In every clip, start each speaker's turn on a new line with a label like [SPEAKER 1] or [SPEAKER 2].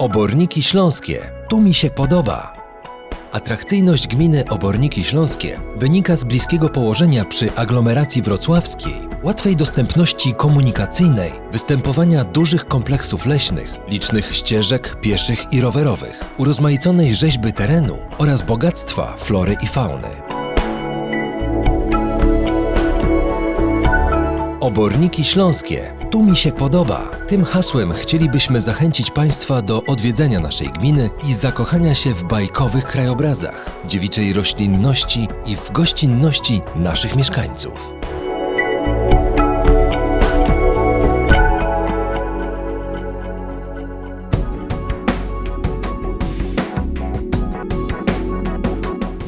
[SPEAKER 1] Oborniki Śląskie. Tu mi się podoba. Atrakcyjność gminy Oborniki Śląskie wynika z bliskiego położenia przy aglomeracji wrocławskiej, łatwej dostępności komunikacyjnej, występowania dużych kompleksów leśnych, licznych ścieżek pieszych i rowerowych, urozmaiconej rzeźby terenu oraz bogactwa flory i fauny. Oborniki Śląskie. Tu mi się podoba. Tym hasłem chcielibyśmy zachęcić Państwa do odwiedzenia naszej gminy i zakochania się w bajkowych krajobrazach, dziewiczej roślinności i w gościnności naszych mieszkańców.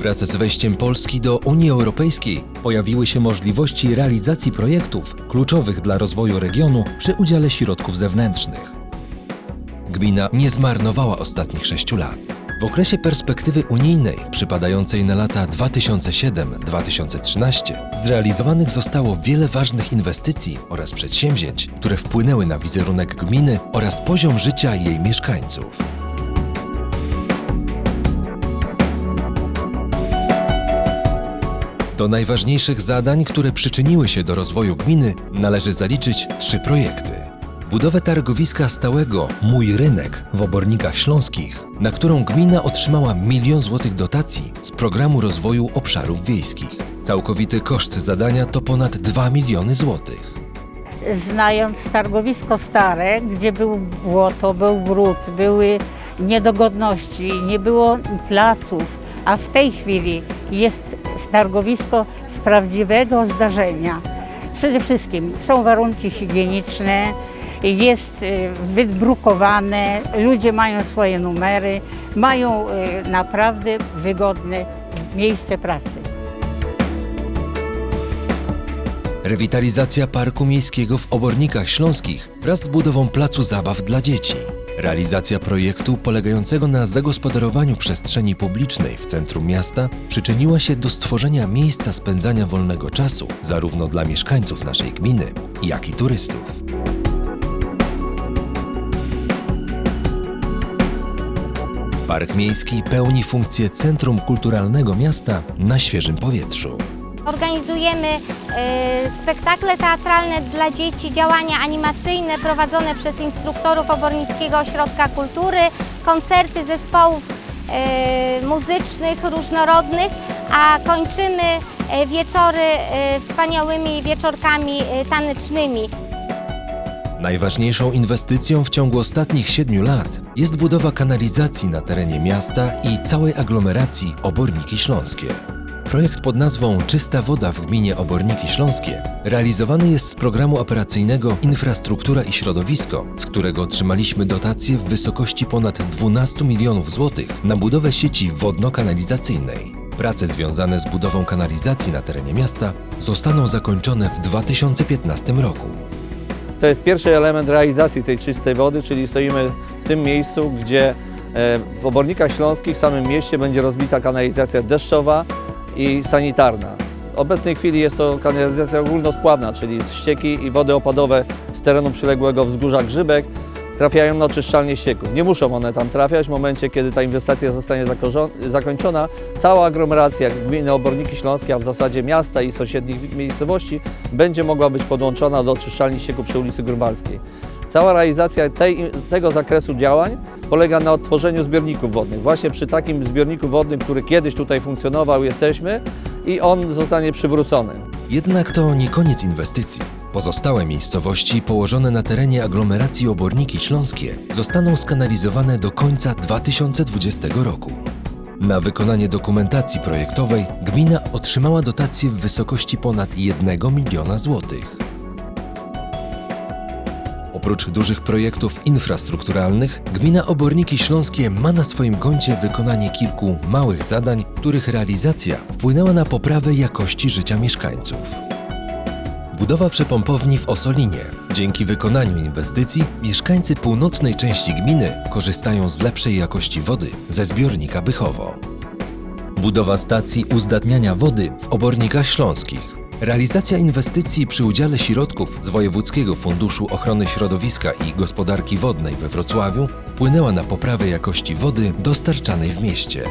[SPEAKER 1] Wraz z wejściem Polski do Unii Europejskiej pojawiły się możliwości realizacji projektów kluczowych dla rozwoju regionu przy udziale środków zewnętrznych. Gmina nie zmarnowała ostatnich sześciu lat. W okresie perspektywy unijnej przypadającej na lata 2007-2013 zrealizowanych zostało wiele ważnych inwestycji oraz przedsięwzięć, które wpłynęły na wizerunek gminy oraz poziom życia jej mieszkańców. Do najważniejszych zadań, które przyczyniły się do rozwoju gminy, należy zaliczyć trzy projekty. Budowę targowiska stałego Mój Rynek w Obornikach Śląskich, na którą gmina otrzymała milion złotych dotacji z Programu Rozwoju Obszarów Wiejskich. Całkowity koszt zadania to ponad 2 miliony złotych.
[SPEAKER 2] znając targowisko stare, gdzie był błoto, był brud, były niedogodności, nie było placów, a w tej chwili jest targowisko z prawdziwego zdarzenia. Przede wszystkim są warunki higieniczne, jest e, wybrukowane, ludzie mają swoje numery, mają e, naprawdę wygodne miejsce pracy.
[SPEAKER 1] Rewitalizacja Parku Miejskiego w Obornikach Śląskich wraz z budową placu zabaw dla dzieci. Realizacja projektu polegającego na zagospodarowaniu przestrzeni publicznej w centrum miasta przyczyniła się do stworzenia miejsca spędzania wolnego czasu zarówno dla mieszkańców naszej gminy, jak i turystów. Park Miejski pełni funkcję centrum kulturalnego miasta na świeżym powietrzu.
[SPEAKER 3] Organizujemy e, spektakle teatralne dla dzieci, działania animacyjne prowadzone przez instruktorów Obornickiego Ośrodka Kultury, koncerty zespołów e, muzycznych różnorodnych, a kończymy e, wieczory wspaniałymi wieczorkami tanecznymi.
[SPEAKER 1] Najważniejszą inwestycją w ciągu ostatnich siedmiu lat jest budowa kanalizacji na terenie miasta i całej aglomeracji Oborniki Śląskie. Projekt pod nazwą Czysta woda w gminie Oborniki Śląskie realizowany jest z programu operacyjnego Infrastruktura i Środowisko, z którego otrzymaliśmy dotację w wysokości ponad 12 milionów złotych na budowę sieci wodno-kanalizacyjnej. Prace związane z budową kanalizacji na terenie miasta zostaną zakończone w 2015 roku.
[SPEAKER 4] To jest pierwszy element realizacji tej czystej wody, czyli stoimy w tym miejscu, gdzie e, w Obornikach Śląskich, w samym mieście, będzie rozbita kanalizacja deszczowa i sanitarna. W obecnej chwili jest to kanalizacja ogólnospławna, czyli ścieki i wody opadowe z terenu przyległego wzgórza Grzybek trafiają na oczyszczalnię ścieków. Nie muszą one tam trafiać w momencie, kiedy ta inwestycja zostanie zakończona. Cała aglomeracja gminy Oborniki Śląskie, a w zasadzie miasta i sąsiednich miejscowości będzie mogła być podłączona do oczyszczalni ścieków przy ulicy Grunwaldzkiej. Cała realizacja tej, tego zakresu działań polega na odtworzeniu zbiorników wodnych. Właśnie przy takim zbiorniku wodnym, który kiedyś tutaj funkcjonował, jesteśmy i on zostanie przywrócony.
[SPEAKER 1] Jednak to nie koniec inwestycji. Pozostałe miejscowości położone na terenie aglomeracji Oborniki Śląskie zostaną skanalizowane do końca 2020 roku. Na wykonanie dokumentacji projektowej gmina otrzymała dotację w wysokości ponad 1 miliona złotych. Oprócz dużych projektów infrastrukturalnych, gmina Oborniki Śląskie ma na swoim koncie wykonanie kilku małych zadań, których realizacja wpłynęła na poprawę jakości życia mieszkańców. Budowa przepompowni w Osolinie. Dzięki wykonaniu inwestycji mieszkańcy północnej części gminy korzystają z lepszej jakości wody ze zbiornika Bychowo. Budowa stacji uzdatniania wody w Obornikach Śląskich. Realizacja inwestycji przy udziale środków z Wojewódzkiego Funduszu Ochrony Środowiska i Gospodarki Wodnej we Wrocławiu wpłynęła na poprawę jakości wody dostarczanej w mieście.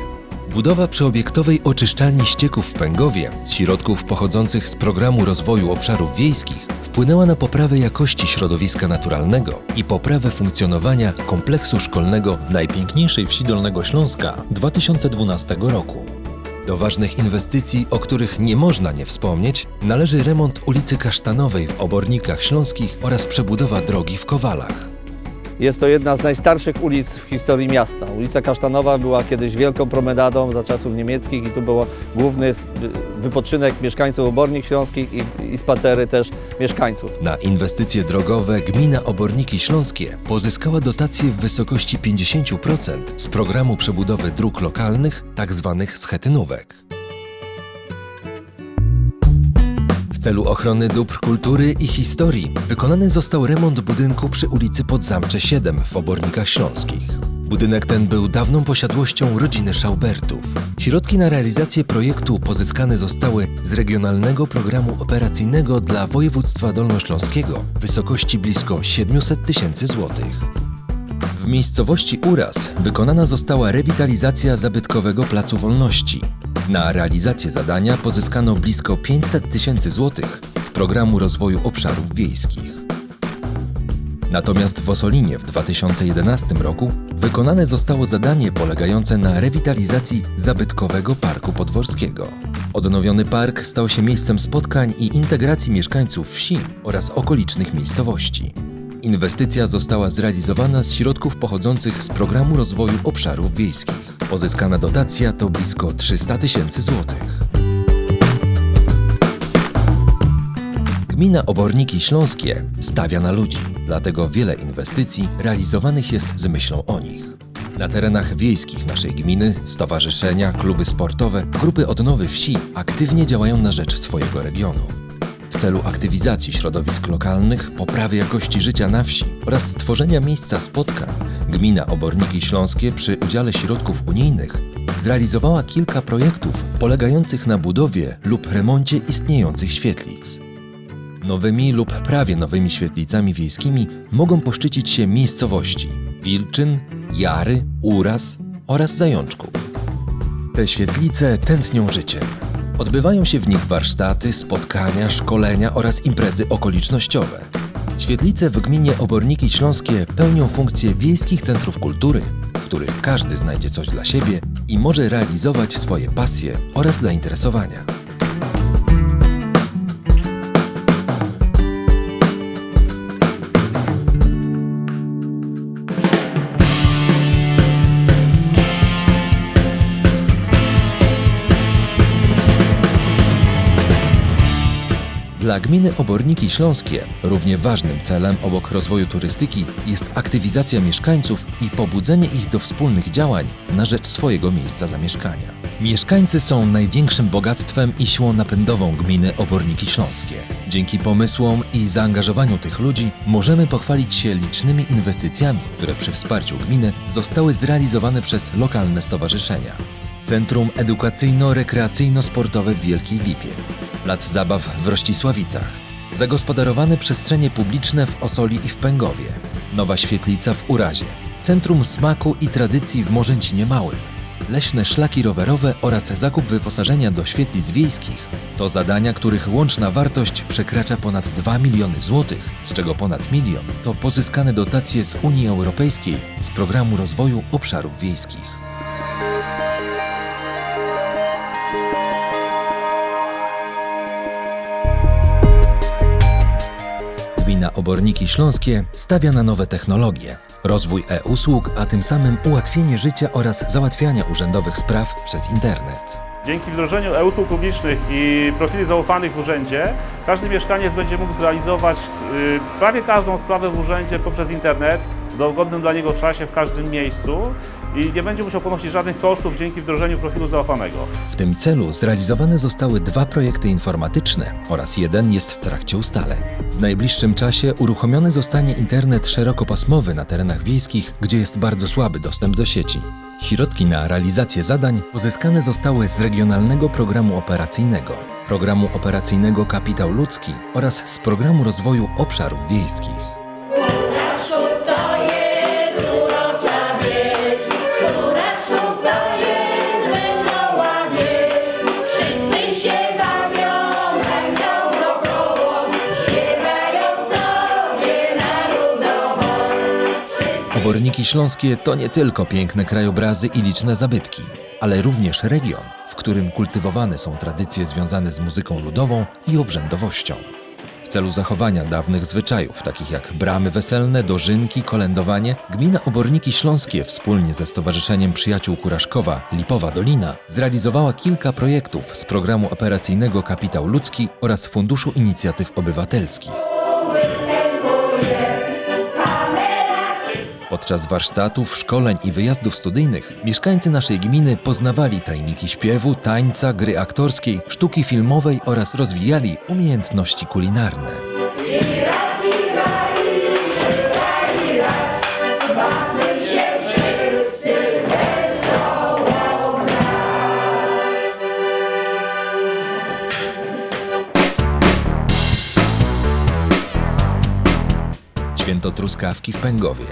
[SPEAKER 1] Budowa przyobiektowej oczyszczalni ścieków w Pęgowie z środków pochodzących z Programu Rozwoju Obszarów Wiejskich wpłynęła na poprawę jakości środowiska naturalnego i poprawę funkcjonowania kompleksu szkolnego w najpiękniejszej wsi Dolnego Śląska 2012 roku. Do ważnych inwestycji, o których nie można nie wspomnieć, należy remont ulicy Kasztanowej w Obornikach Śląskich oraz przebudowa drogi w Kowalach.
[SPEAKER 4] Jest to jedna z najstarszych ulic w historii miasta. Ulica Kasztanowa była kiedyś wielką promenadą za czasów niemieckich i tu był główny wypoczynek mieszkańców Obornik Śląskich i, i spacery też mieszkańców.
[SPEAKER 1] Na inwestycje drogowe gmina Oborniki Śląskie pozyskała dotacje w wysokości 50% z programu przebudowy dróg lokalnych, tzw. schetynówek. Celu ochrony dóbr kultury i historii wykonany został remont budynku przy ulicy Podzamcze 7 w Obornikach Śląskich. Budynek ten był dawną posiadłością rodziny Szaubertów. Środki na realizację projektu pozyskane zostały z Regionalnego Programu Operacyjnego dla Województwa Dolnośląskiego w wysokości blisko 700 tysięcy złotych. W miejscowości Uraz wykonana została rewitalizacja zabytkowego Placu Wolności. Na realizację zadania pozyskano blisko 500 tysięcy złotych z Programu Rozwoju Obszarów Wiejskich. Natomiast w Osolinie w 2011 roku wykonane zostało zadanie polegające na rewitalizacji zabytkowego Parku Podworskiego. Odnowiony park stał się miejscem spotkań i integracji mieszkańców wsi oraz okolicznych miejscowości. Inwestycja została zrealizowana z środków pochodzących z Programu Rozwoju Obszarów Wiejskich. Pozyskana dotacja to blisko 300 tysięcy złotych. Gmina Oborniki Śląskie stawia na ludzi, dlatego wiele inwestycji realizowanych jest z myślą o nich. Na terenach wiejskich naszej gminy stowarzyszenia, kluby sportowe, grupy odnowy wsi aktywnie działają na rzecz swojego regionu. W celu aktywizacji środowisk lokalnych, poprawy jakości życia na wsi oraz stworzenia miejsca spotkań, gmina Oborniki Śląskie przy udziale środków unijnych zrealizowała kilka projektów polegających na budowie lub remoncie istniejących świetlic. Nowymi lub prawie nowymi świetlicami wiejskimi mogą poszczycić się miejscowości Wilczyn, Jary, Uraz oraz Zajączków. Te świetlice tętnią życiem. Odbywają się w nich warsztaty, spotkania, szkolenia oraz imprezy okolicznościowe. Świetlice w gminie Oborniki Śląskie pełnią funkcję wiejskich centrów kultury, w których każdy znajdzie coś dla siebie i może realizować swoje pasje oraz zainteresowania. Dla gminy Oborniki Śląskie równie ważnym celem obok rozwoju turystyki jest aktywizacja mieszkańców i pobudzenie ich do wspólnych działań na rzecz swojego miejsca zamieszkania. Mieszkańcy są największym bogactwem i siłą napędową gminy Oborniki Śląskie. Dzięki pomysłom i zaangażowaniu tych ludzi możemy pochwalić się licznymi inwestycjami, które przy wsparciu gminy zostały zrealizowane przez lokalne stowarzyszenia. Centrum Edukacyjno-Rekreacyjno-Sportowe w Wielkiej Lipie, Plac Zabaw w Rościsławicach, zagospodarowane przestrzenie publiczne w Osoli i w Pęgowie, nowa świetlica w Urazie, Centrum Smaku i Tradycji w Morzęcinie Małym, leśne szlaki rowerowe oraz zakup wyposażenia do świetlic wiejskich. To zadania, których łączna wartość przekracza ponad 2 miliony złotych, z czego ponad milion to pozyskane dotacje z Unii Europejskiej z Programu Rozwoju Obszarów Wiejskich. Oborniki Śląskie stawia na nowe technologie, rozwój e-usług, a tym samym ułatwienie życia oraz załatwiania urzędowych spraw przez internet.
[SPEAKER 5] Dzięki wdrożeniu e-usług publicznych i profili zaufanych w urzędzie, każdy mieszkaniec będzie mógł zrealizować y, prawie każdą sprawę w urzędzie poprzez internet. W dogodnym dla niego czasie w każdym miejscu i nie będzie musiał ponosić żadnych kosztów dzięki wdrożeniu profilu zaufanego.
[SPEAKER 1] W tym celu zrealizowane zostały dwa projekty informatyczne oraz jeden jest w trakcie ustaleń. W najbliższym czasie uruchomiony zostanie internet szerokopasmowy na terenach wiejskich, gdzie jest bardzo słaby dostęp do sieci. Środki na realizację zadań pozyskane zostały z Regionalnego Programu Operacyjnego, Programu Operacyjnego Kapitał Ludzki oraz z Programu Rozwoju Obszarów Wiejskich. Oborniki śląskie to nie tylko piękne krajobrazy i liczne zabytki, ale również region, w którym kultywowane są tradycje związane z muzyką ludową i obrzędowością. W celu zachowania dawnych zwyczajów, takich jak bramy weselne, dożynki, kolędowanie, gmina Oborniki Śląskie wspólnie ze Stowarzyszeniem Przyjaciół Kuraszkowa Lipowa Dolina zrealizowała kilka projektów z programu operacyjnego Kapitał Ludzki oraz Funduszu Inicjatyw Obywatelskich. Podczas warsztatów, szkoleń i wyjazdów studyjnych mieszkańcy naszej gminy poznawali tajniki śpiewu, tańca, gry aktorskiej, sztuki filmowej oraz rozwijali umiejętności kulinarne. Święto truskawki w Pęgowie,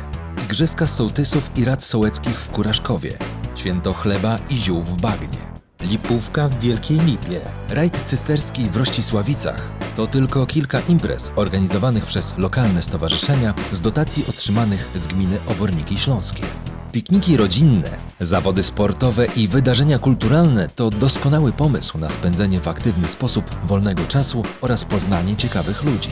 [SPEAKER 1] Igrzyska sołtysów i rad sołeckich w Kuraszkowie, Święto chleba i ziół w Bagnie, Lipówka w Wielkiej Lipie, rajd cysterski w Rościsławicach. To tylko kilka imprez organizowanych przez lokalne stowarzyszenia z dotacji otrzymanych z gminy Oborniki Śląskie. Pikniki rodzinne, zawody sportowe i wydarzenia kulturalne to doskonały pomysł na spędzenie w aktywny sposób wolnego czasu oraz poznanie ciekawych ludzi.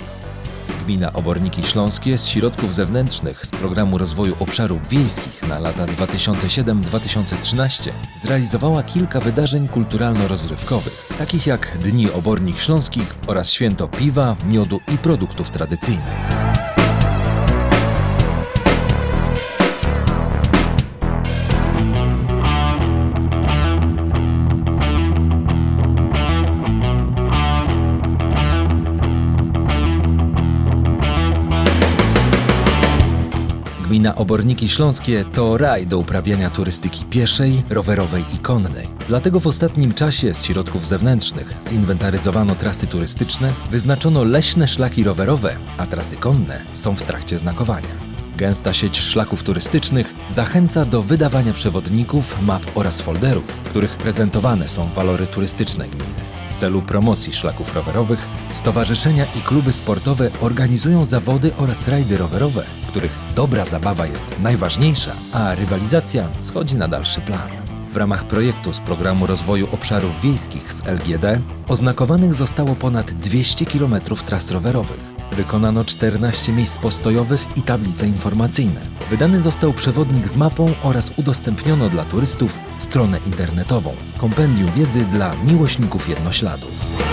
[SPEAKER 1] Gmina Oborniki Śląskie z środków zewnętrznych z Programu Rozwoju Obszarów Wiejskich na lata 2007-2013 zrealizowała kilka wydarzeń kulturalno-rozrywkowych, takich jak Dni Obornik Śląskich oraz Święto Piwa, Miodu i Produktów Tradycyjnych. Gmina Oborniki Śląskie to raj do uprawiania turystyki pieszej, rowerowej i konnej. Dlatego w ostatnim czasie z środków zewnętrznych zinwentaryzowano trasy turystyczne, wyznaczono leśne szlaki rowerowe, a trasy konne są w trakcie znakowania. Gęsta sieć szlaków turystycznych zachęca do wydawania przewodników, map oraz folderów, w których prezentowane są walory turystyczne gminy. W celu promocji szlaków rowerowych stowarzyszenia i kluby sportowe organizują zawody oraz rajdy rowerowe, których dobra zabawa jest najważniejsza, a rywalizacja schodzi na dalszy plan. W ramach projektu z Programu Rozwoju Obszarów Wiejskich z LGD oznakowanych zostało ponad 200 km tras rowerowych. Wykonano 14 miejsc postojowych i tablice informacyjne. Wydany został przewodnik z mapą oraz udostępniono dla turystów stronę internetową, kompendium wiedzy dla miłośników jednośladów.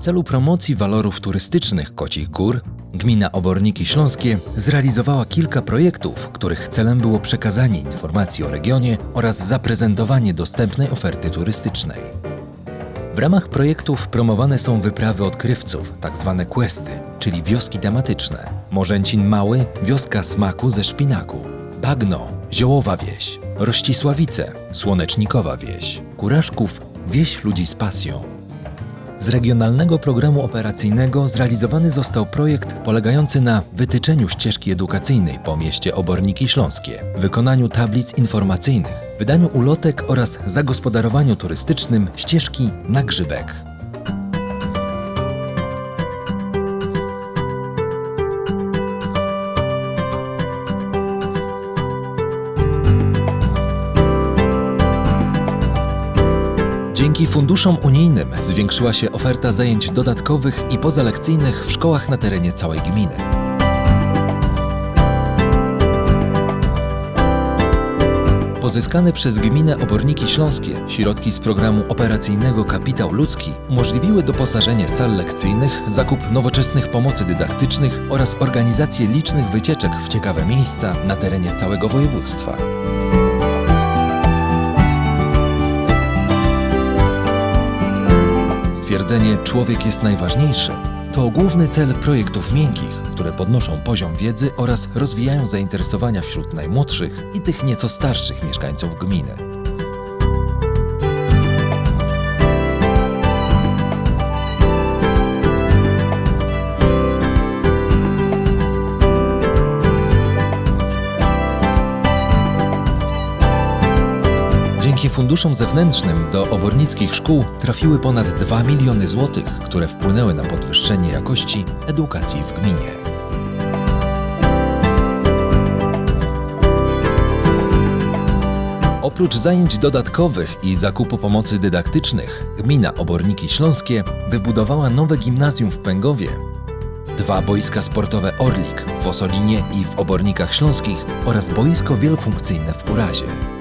[SPEAKER 1] Celu promocji walorów turystycznych Kocich Gór, gmina Oborniki Śląskie zrealizowała kilka projektów, których celem było przekazanie informacji o regionie oraz zaprezentowanie dostępnej oferty turystycznej. W ramach projektów promowane są wyprawy odkrywców, tzw. questy, czyli wioski tematyczne. Morzęcin Mały, wioska smaku ze szpinaku. Bagno, ziołowa wieś. Rościsławice, słonecznikowa wieś. Kuraszków, wieś ludzi z pasją. Z regionalnego programu operacyjnego zrealizowany został projekt polegający na wytyczeniu ścieżki edukacyjnej po mieście Oborniki Śląskie, wykonaniu tablic informacyjnych, wydaniu ulotek oraz zagospodarowaniu turystycznym ścieżki na grzybek. Dzięki funduszom unijnym zwiększyła się oferta zajęć dodatkowych i pozalekcyjnych w szkołach na terenie całej gminy. Pozyskane przez gminę Oborniki Śląskie środki z programu operacyjnego Kapitał Ludzki umożliwiły doposażenie sal lekcyjnych, zakup nowoczesnych pomocy dydaktycznych oraz organizację licznych wycieczek w ciekawe miejsca na terenie całego województwa. Stwierdzenie człowiek jest najważniejszy to główny cel projektów miękkich, które podnoszą poziom wiedzy oraz rozwijają zainteresowania wśród najmłodszych i tych nieco starszych mieszkańców gminy. Dzięki funduszom zewnętrznym do obornickich szkół trafiły ponad 2 miliony złotych, które wpłynęły na podwyższenie jakości edukacji w gminie. Oprócz zajęć dodatkowych i zakupu pomocy dydaktycznych, gmina Oborniki Śląskie wybudowała nowe gimnazjum w Pęgowie, dwa boiska sportowe Orlik w Osolinie i w Obornikach Śląskich oraz boisko wielofunkcyjne w Urazie.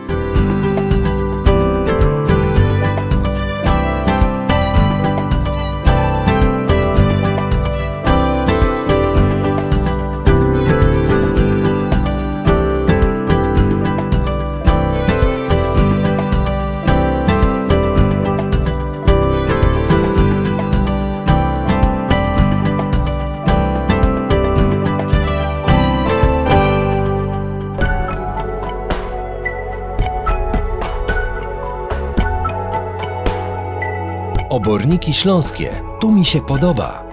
[SPEAKER 1] Oborniki Śląskie. Tu mi się podoba.